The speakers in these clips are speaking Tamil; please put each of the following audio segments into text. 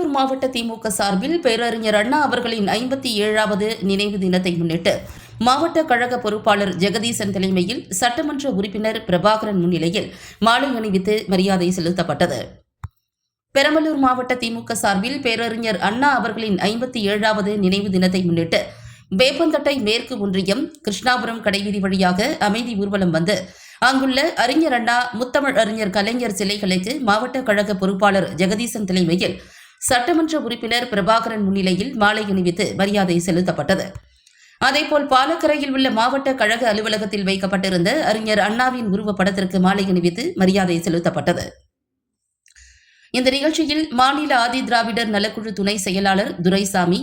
பெரம்பலூர் மாவட்ட திமுக சார்பில் பேரறிஞர் அண்ணா அவர்களின் ஐம்பத்தி ஏழாவது நினைவு தினத்தை முன்னிட்டு மாவட்ட கழக பொறுப்பாளர் ஜெகதீசன் தலைமையில் சட்டமன்ற உறுப்பினர் பிரபாகரன் முன்னிலையில் மாலை அணிவித்து மரியாதை செலுத்தப்பட்டது. பெரம்பலூர் மாவட்ட திமுக சார்பில் பேரறிஞர் அண்ணா அவர்களின் ஐம்பத்தி ஏழாவது நினைவு தினத்தை முன்னிட்டு வேப்பந்தட்டை மேற்கு ஒன்றியம் கிருஷ்ணாபுரம் கடைவீதி வழியாக அமைதி ஊர்வலம் வந்து அங்குள்ள அறிஞர் அண்ணா முத்தமிழ் அறிஞர் கலைஞர் சிலைகளுக்கு மாவட்ட கழக பொறுப்பாளர் ஜெகதீசன் தலைமையில் சட்டமன்ற உறுப்பினர் பிரபாகரன் முன்னிலையில் மாலை அணிவித்து மரியாதை செலுத்தப்பட்டது. அதேபோல் பாலக்கரையில் உள்ள மாவட்ட கழக அலுவலகத்தில் வைக்கப்பட்டிருந்த அறிஞர் அண்ணாவின் உருவப்படத்திற்கு மாலை அணிவித்து மரியாதை செலுத்தப்பட்டது. இந்த நிகழ்ச்சியில் மாநில ஆதி திராவிடர் நலக்குழு துணை செயலாளர் துரைசாமி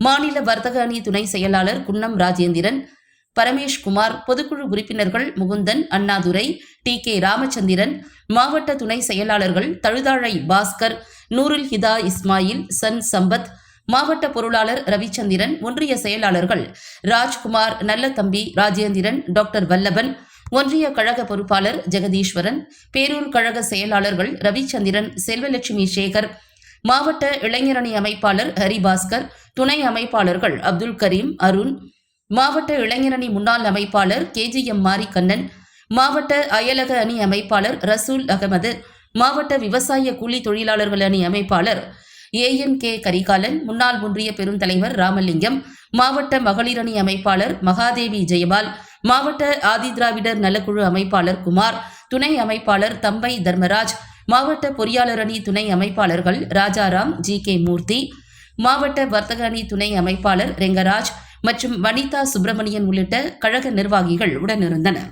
மாநில வர்த்தக அணி துணை செயலாளர் குன்னம் ராஜேந்திரன் பரமேஷ்குமார் பொதுக்குழு உறுப்பினர்கள் முகுந்தன் அண்ணாதுரை டி கே ராமச்சந்திரன் மாவட்ட துணை செயலாளர்கள் தழுதாழை பாஸ்கர் நூருல் ஹிதா இஸ்மாயில் சன் சம்பத் மாவட்ட பொருளாளர் ரவிச்சந்திரன் ஒன்றிய செயலாளர்கள் ராஜ்குமார் நல்லதம்பி ராஜேந்திரன் டாக்டர் வல்லபன் ஒன்றிய கழக பொறுப்பாளர் ஜெகதீஸ்வரன் பேரூர் கழக செயலாளர்கள் ரவிச்சந்திரன் செல்வலட்சுமி சேகர் மாவட்ட இளைஞரணி அமைப்பாளர் ஹரிபாஸ்கர் துணை அமைப்பாளர்கள் அப்துல் கரீம் அருண் மாவட்ட இளைஞரணி முன்னாள் அமைப்பாளர் கேஜிஎம் மாரிக்கண்ணன் மாவட்ட அயலக அணி அமைப்பாளர் ரசூல் அகமது மாவட்ட விவசாய கூலி தொழிலாளர்கள் அணி அமைப்பாளர் ஏஎன் கே கரிகாலன் முன்னாள் ஒன்றிய பெருந்தலைவர் ராமலிங்கம் மாவட்ட மகளிர் அணி அமைப்பாளர் மகாதேவி ஜெயபால் மாவட்ட ஆதிதிராவிடர் நலக்குழு அமைப்பாளர் குமார் துணை அமைப்பாளர் தம்பை தர்மராஜ் மாவட்ட பொறியாளர் அணி துணை அமைப்பாளர்கள் ராஜாராம் ஜி கே மூர்த்தி மாவட்ட வர்த்தக அணி துணை அமைப்பாளர் ரெங்கராஜ் மற்றும் வனிதா சுப்பிரமணியன் உள்ளிட்ட கழக நிர்வாகிகள் உடனிருந்தனர்.